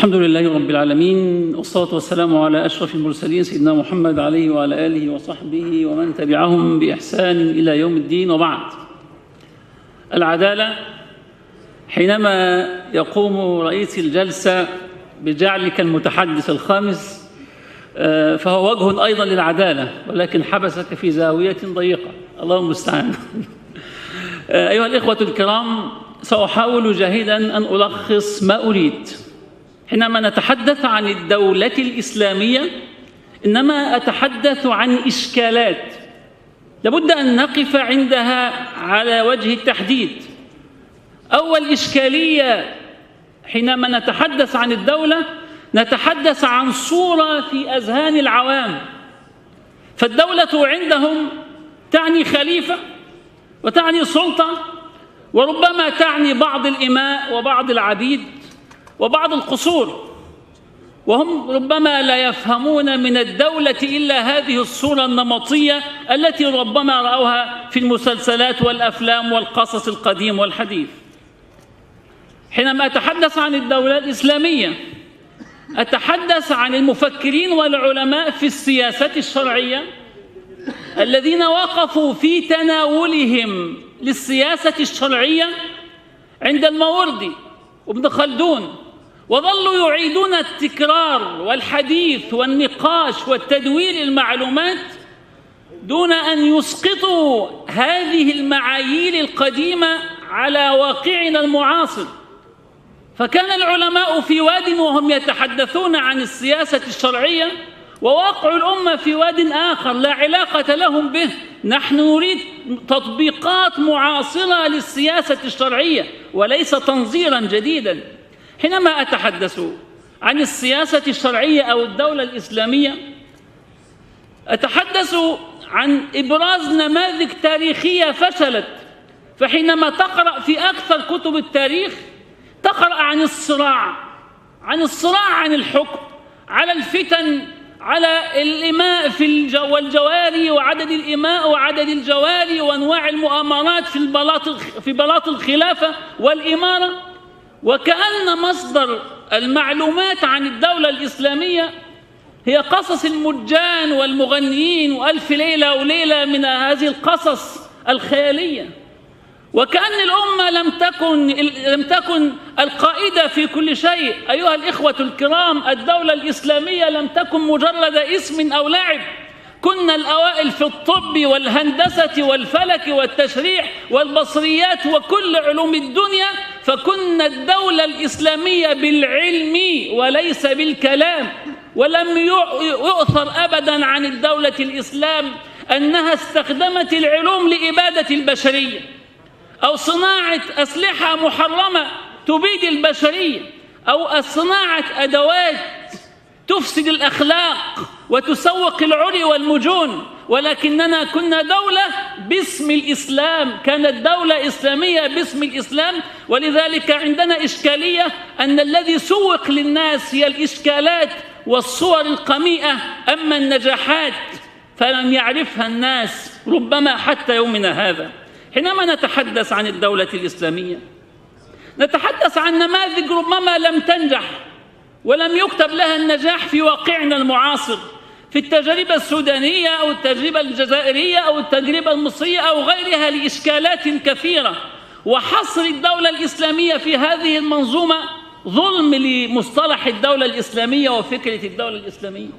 الحمد لله رب العالمين والصلاة والسلام على أشرف المرسلين سيدنا محمد عليه وعلى آله وصحبه ومن تبعهم بإحسان إلى يوم الدين وبعد. العدالة حينما يقوم رئيس الجلسة بجعلك المتحدث الخامس آه، فهو وجه أيضا للعدالة ولكن حبسك في زاوية ضيقة. الله المستعان. آه، أيها الإخوة الكرام سأحاول جاهدا أن ألخص ما أريد. حينما نتحدث عن الدولة الإسلامية إنما أتحدث عن إشكالات لابد أن نقف عندها على وجه التحديد. أول إشكالية حينما نتحدث عن الدولة نتحدث عن صورة في أذهان العوام. فالدولة عندهم تعني خليفة وتعني سلطة وربما تعني بعض الإماء وبعض العبيد. وبعض القصور. وهم ربما لا يفهمون من الدولة إلا هذه الصورة النمطية التي ربما رأوها في المسلسلات والأفلام والقصص القديم والحديث. حينما أتحدث عن الدولة الإسلامية أتحدث عن المفكرين والعلماء في السياسة الشرعية الذين وقفوا في تناولهم للسياسة الشرعية عند الماوردي وابن خلدون. وظلوا يعيدون التكرار والحديث والنقاش والتدوير المعلومات دون أن يسقطوا هذه المعايير القديمة على واقعنا المعاصر. فكان العلماء في واد وهم يتحدثون عن السياسة الشرعية وواقع الأمة في واد آخر لا علاقة لهم به. نحن نريد تطبيقات معاصرة للسياسة الشرعية وليس تنظيرا جديدا. حينما أتحدث عن السياسة الشرعية أو الدولة الإسلامية أتحدث عن إبراز نماذج تاريخية فشلت. فحينما تقرأ في أكثر كتب التاريخ تقرأ عن الصراع عن الصراع عن الحكم على الفتن على الإماء في الجو والجواري وعدد الإماء وعدد الجواري وأنواع المؤامرات في البلاط في بلاط الخلافة والإمارة. وكأن مصدر المعلومات عن الدولة الإسلامية هي قصص المجان والمغنيين وألف ليلة وليلة من هذه القصص الخيالية. وكأن الأمة لم تكن لم تكن القائدة في كل شيء. أيها الإخوة الكرام الدولة الإسلامية لم تكن مجرد اسم أو لعب. كنا الأوائل في الطب والهندسة والفلك والتشريح والبصريات وكل علوم الدنيا فكنا الدولة الإسلامية بالعلم وليس بالكلام ولم يؤثر أبدا عن الدولة الإسلام أنها استخدمت العلوم لإبادة البشرية أو صناعة أسلحة محرمة تبيد البشرية أو صناعة أدوات تفسد الأخلاق وتسوق العري والمجون ولكننا كنا دولة باسم الإسلام كانت دولة إسلامية باسم الإسلام ولذلك عندنا إشكالية أن الذي سوق للناس هي الإشكالات والصور القميئة أما النجاحات فلم يعرفها الناس ربما حتى يومنا هذا. حينما نتحدث عن الدولة الإسلامية نتحدث عن نماذج ربما لم تنجح. ولم يكتب لها النجاح في واقعنا المعاصر في التجربة السودانية أو التجربة الجزائرية أو التجربة المصرية أو غيرها لإشكالات كثيرة. وحصر الدولة الإسلامية في هذه المنظومة ظلم لمصطلح الدولة الإسلامية وفكرة الدولة الإسلامية.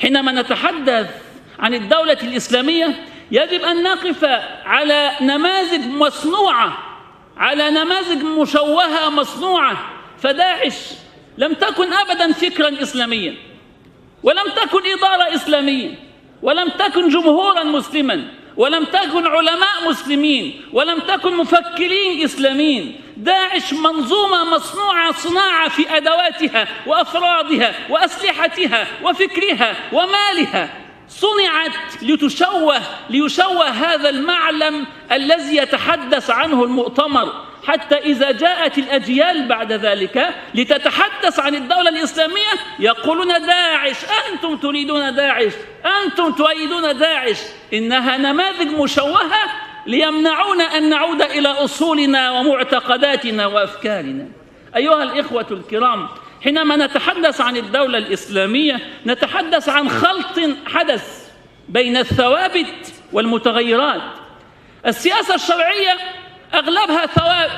حينما نتحدث عن الدولة الإسلامية يجب أن نقف على نماذج مصنوعة على نماذج مشوهة مصنوعة. فداعش لم تكن أبدا فكرا إسلاميا ولم تكن إدارة إسلامية ولم تكن جمهورا مسلما ولم تكن علماء مسلمين ولم تكن مفكرين إسلاميين. داعش منظومة مصنوعة صناعة في أدواتها وأفرادها وأسلحتها وفكرها ومالها. صنعت لتشوه ليشوه هذا المعلم الذي يتحدث عنه المؤتمر. حتى إذا جاءت الأجيال بعد ذلك لتتحدث عن الدولة الإسلامية يقولون داعش أنتم تريدون داعش أنتم تؤيدون داعش. إنها نماذج مشوهة ليمنعون أن نعود إلى أصولنا ومعتقداتنا وأفكارنا. أيها الإخوة الكرام حينما نتحدث عن الدولة الإسلامية نتحدث عن خلط حدث بين الثوابت والمتغيرات. السياسة الشرعية أغلبها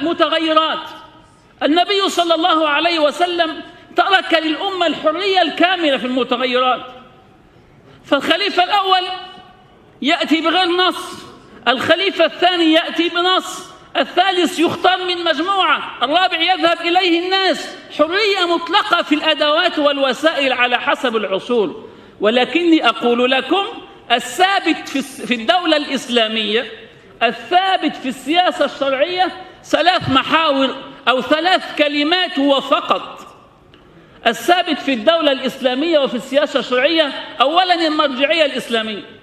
متغيرات. النبي صلى الله عليه وسلم ترك للأمة الحرية الكاملة في المتغيرات. فالخليفة الأول يأتي بغير نص الخليفة الثاني يأتي بنص. الثالث يختار من مجموعة الرابع يذهب إليه الناس. حرية مطلقة في الأدوات والوسائل على حسب العصور. ولكني أقول لكم الثابت في الدولة الإسلامية الثابت في السياسة الشرعية ثلاث محاور أو ثلاث كلمات هو فقط. الثابت في الدولة الإسلامية وفي السياسة الشرعية أولا المرجعية الإسلامية.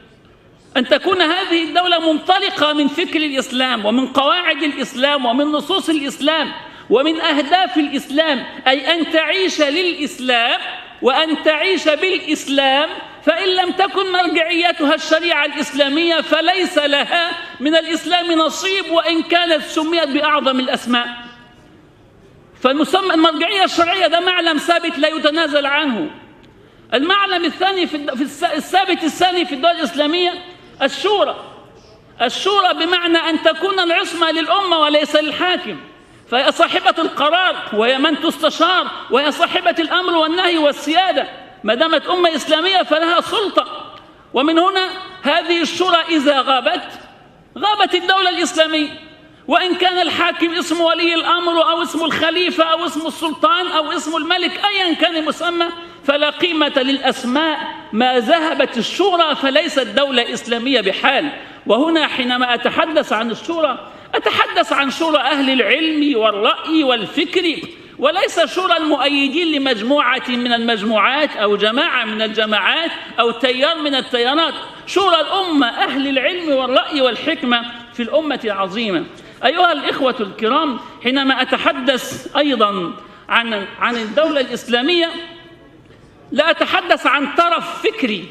أن تكون هذه الدولة منطلقة من فكر الإسلام ومن قواعد الإسلام ومن نصوص الإسلام ومن أهداف الإسلام أي أن تعيش للإسلام وأن تعيش بالإسلام فإن لم تكن مرجعيتها الشريعة الإسلامية فليس لها من الإسلام نصيب وإن كانت سميت بأعظم الأسماء. فالمسمى المرجعية الشرعية ده معلم ثابت لا يتنازل عنه. المعلم الثاني في الثابت الثاني في الدول الإسلامية الشورى. الشورى بمعنى أن تكون العصمة للأمة وليس للحاكم. فهي صاحبة القرار وهي من تستشار وهي صاحبة الأمر والنهي والسيادة. ما دامت أمة إسلامية فلها سلطة. ومن هنا هذه الشورى إذا غابت غابت الدولة الإسلامية. وإن كان الحاكم اسم ولي الأمر أو اسم الخليفة أو اسم السلطان أو اسم الملك أيا كان المسمى فلا قيمة للأسماء ما ذهبت الشورى فليست دولة إسلامية بحال. وهنا حينما أتحدث عن الشورى أتحدث عن شورى أهل العلم والرأي والفكر وليس شورى المؤيدين لمجموعة من المجموعات أو جماعة من الجماعات أو تيار من التيارات. شورى الأمة أهل العلم والرأي والحكمة في الأمة العظيمة. أيها الإخوة الكرام حينما أتحدث أيضا عن عن الدولة الإسلامية لا أتحدث عن طرف فكري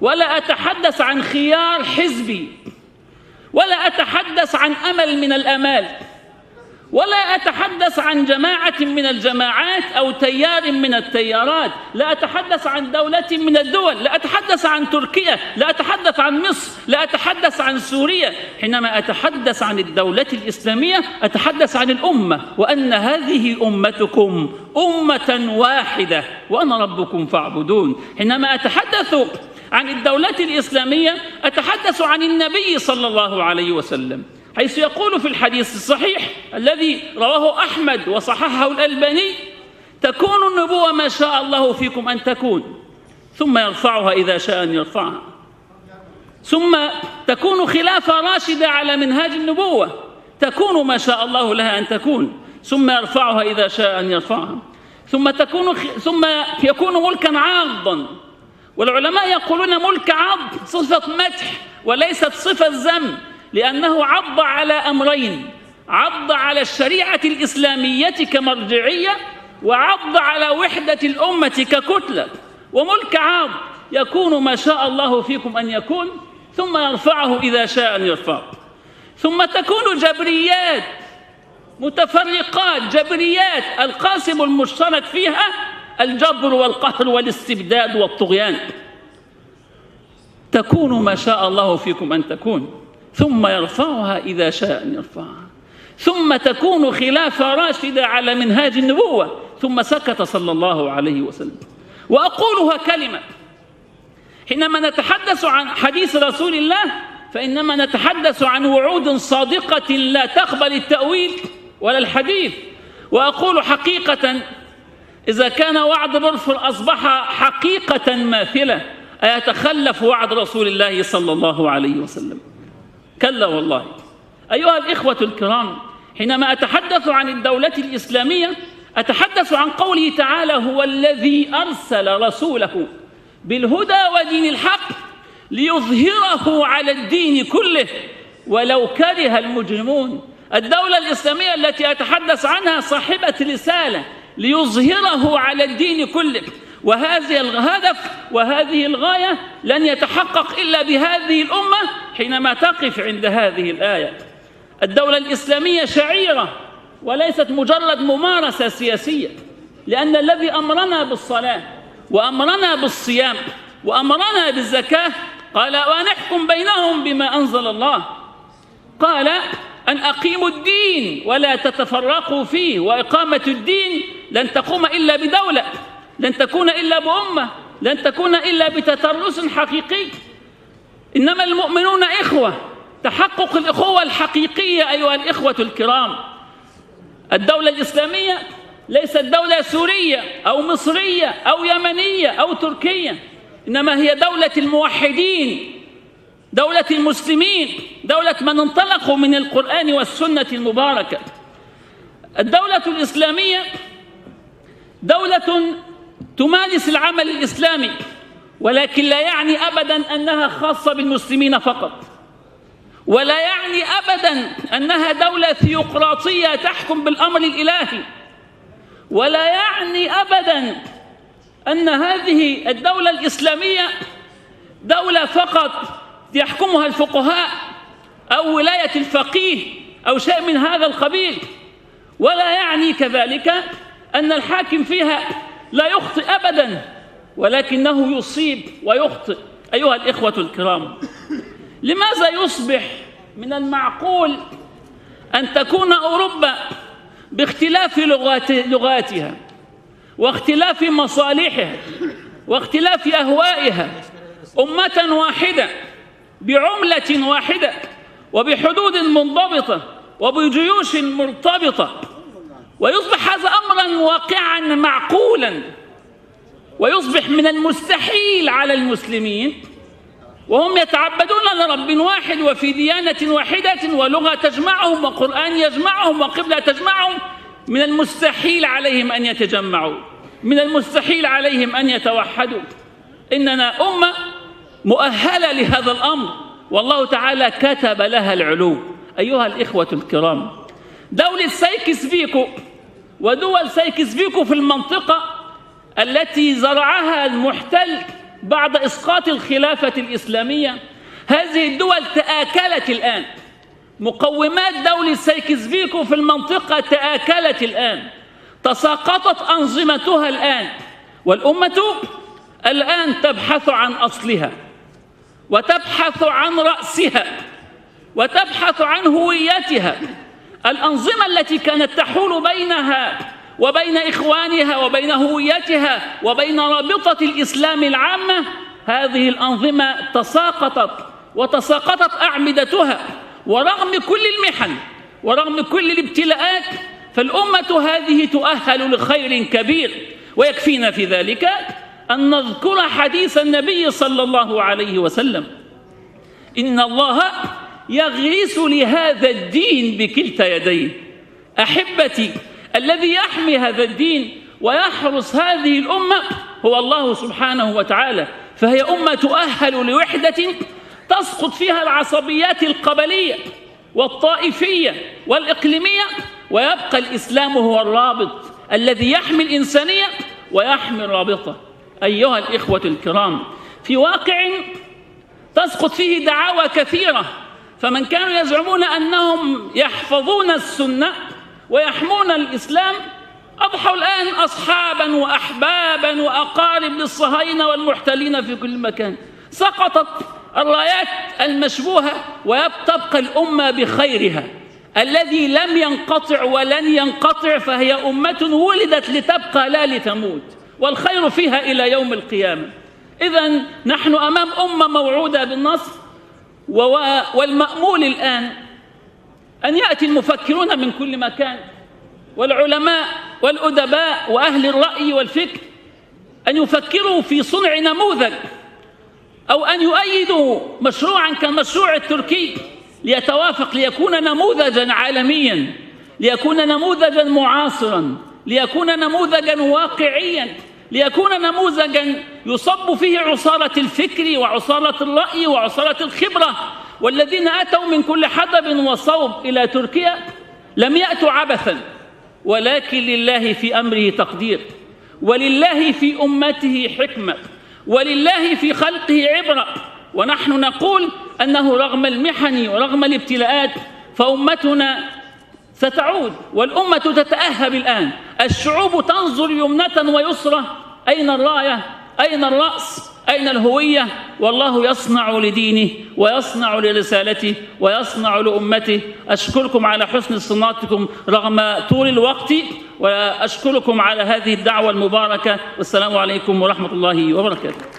ولا أتحدث عن خيار حزبي ولا أتحدث عن أمل من الآمال. ولا أتحدث عن جماعة من الجماعات أو تيار من التيارات. لا أتحدث عن دولة من الدول. لا أتحدث عن تركيا. لا أتحدث عن مصر. لا أتحدث عن سوريا. حينما أتحدث عن الدولة الإسلامية أتحدث عن الأمة. وأن هذه أمتكم أمة واحدة. وأنا ربكم فاعبدون. حينما أتحدث عن الدولة الإسلامية أتحدث عن النبي صلى الله عليه وسلم. حيث يقول في الحديث الصحيح الذي رواه أحمد وصححه الألباني تكون النبوة ما شاء الله فيكم أن تكون ثم يرفعها إذا شاء أن يرفعها. ثم تكون خلافة راشدة على منهاج النبوة تكون ما شاء الله لها أن تكون ثم يرفعها إذا شاء أن يرفعها. ثم تكون ثم يكون ملكا عاضا والعلماء يقولون ملك عض صفة مدح وليست صفة ذم. لأنه عض على أمرين. عض على الشريعة الإسلامية كمرجعية وعض على وحدة الأمة ككتلة. وملك عاض يكون ما شاء الله فيكم أن يكون ثم يرفعه إذا شاء أن يرفعه. ثم تكون جبريات متفرقات جبريات. القاسم المشترك فيها الجبر والقهر والاستبداد والطغيان. تكون ما شاء الله فيكم أن تكون. ثم يرفعها إذا شاء أن يرفعها. ثم تكون خلافة راشدة على منهاج النبوة. ثم سكت صلى الله عليه وسلم. وأقولها كلمة. حينما نتحدث عن حديث رسول الله فإنما نتحدث عن وعود صادقة لا تقبل التأويل ولا الحديث. وأقول حقيقة إذا كان وعد بلفور أصبح حقيقة ماثلة أيتخلف وعد رسول الله صلى الله عليه وسلم. كلا والله. أيها الإخوة الكرام حينما أتحدث عن الدولة الإسلامية أتحدث عن قوله تعالى هو الذي أرسل رسوله بالهدى ودين الحق ليظهره على الدين كله ولو كره المجرمون. الدولة الإسلامية التي أتحدث عنها صاحبة رسالة ليظهره على الدين كله. وهذا الهدف وهذه الغاية لن يتحقق إلا بهذه الأمة حينما تقف عند هذه الآية. الدولة الإسلامية شعيرة وليست مجرد ممارسة سياسية لأن الذي أمرنا بالصلاة وأمرنا بالصيام وأمرنا بالزكاة قال ونحكم بينهم بما أنزل الله قال أن أقيموا الدين ولا تتفرقوا فيه وإقامة الدين لن تقوم إلا بدولة لن تكون إلا بأمة لن تكون إلا بتترس حقيقي. إنما المؤمنون إخوة تحقق الإخوة الحقيقية أيها الإخوة الكرام. الدولة الإسلامية ليست دولة سورية أو مصرية أو يمنية أو تركية إنما هي دولة الموحدين دولة المسلمين دولة من انطلقوا من القرآن والسنة المباركة. الدولة الإسلامية دولة تمارس العمل الإسلامي ولكن لا يعني أبدا أنها خاصة بالمسلمين فقط. ولا يعني أبدا أنها دولة ثيوقراطية تحكم بالأمر الإلهي. ولا يعني أبدا أن هذه الدولة الإسلامية دولة فقط يحكمها الفقهاء أو ولاية الفقيه أو شيء من هذا القبيل. ولا يعني كذلك أن الحاكم فيها لا يخطئ أبدا ولكنه يصيب ويخطئ. أيها الإخوة الكرام لماذا يصبح من المعقول أن تكون أوروبا باختلاف لغات لغاتها واختلاف مصالحها واختلاف أهوائها أمة واحدة بعملة واحدة وبحدود منضبطة وبجيوش مرتبطة؟ ويصبح هذا أمرا واقعا معقولا. ويصبح من المستحيل على المسلمين. وهم يتعبدون لرب واحد وفي ديانة واحدة ولغة تجمعهم وقرآن يجمعهم وقبلة تجمعهم. من المستحيل عليهم أن يتجمعوا. من المستحيل عليهم أن يتوحدوا. إننا أمة مؤهلة لهذا الأمر. والله تعالى كتب لها العلو أيها الإخوة الكرام. دولة سايكس بيكو ودول سايكس بيكو في المنطقة التي زرعها المحتل بعد إسقاط الخلافة الإسلامية. هذه الدول تآكلت الآن. مقومات دولة سايكس بيكو في المنطقة تآكلت الآن. تساقطت أنظمتها الآن. والأمة الآن تبحث عن أصلها. وتبحث عن رأسها. وتبحث عن هويتها. الأنظمة التي كانت تحول بينها وبين إخوانها وبين هويتها وبين رابطة الإسلام العامة هذه الأنظمة تساقطت وتساقطت أعمدتها. ورغم كل المحن ورغم كل الابتلاءات فالأمة هذه تؤهل لخير كبير. ويكفينا في ذلك أن نذكر حديث النبي صلى الله عليه وسلم. إن الله يغرس لهذا الدين بكلتا يديه أحبتي الذي يحمي هذا الدين ويحرس هذه الأمة هو الله سبحانه وتعالى. فهي أمة تؤهل لوحدة تسقط فيها العصبيات القبلية والطائفية والإقليمية ويبقى الإسلام هو الرابط الذي يحمي الإنسانية ويحمي الرابطة. أيها الإخوة الكرام في واقع تسقط فيه دعاوى كثيرة فمن كانوا يزعمون أنهم يحفظون السنة ويحمون الإسلام أضحوا الآن أصحابا وأحبابا وأقارب للصهاينة والمحتلين في كل مكان. سقطت الرايات المشبوهة ويبتبقى الأمة بخيرها. الذي لم ينقطع ولن ينقطع فهي أمة ولدت لتبقى لا لتموت والخير فيها إلى يوم القيامة. إذا نحن أمام أمة موعودة بالنصر والمأمول الآن أن يأتي المفكرون من كل مكان والعلماء والأدباء وأهل الرأي والفكر أن يفكروا في صنع نموذج أو أن يؤيدوا مشروعا كالمشروع التركي ليتوافق ليكون نموذجا عالميا ليكون نموذجا معاصرا ليكون نموذجا واقعيا. ليكون نموذجا يصب فيه عصارة الفكر وعصارة الرأي وعصارة الخبرة. والذين أتوا من كل حدب وصوب إلى تركيا لم يأتوا عبثا. ولكن لله في أمره تقدير. ولله في أمته حكمة. ولله في خلقه عبرة. ونحن نقول أنه رغم المحن ورغم الابتلاءات فأمتنا ستعود. والأمة تتأهب الآن. الشعوب تنظر يمنة ويسرى أين الراية؟ أين الرأس؟ أين الهوية؟ والله يصنع لدينه ويصنع لرسالته ويصنع لأمته. أشكركم على حسن صناعتكم رغم طول الوقت وأشكركم على هذه الدعوة المباركة. والسلام عليكم ورحمة الله وبركاته.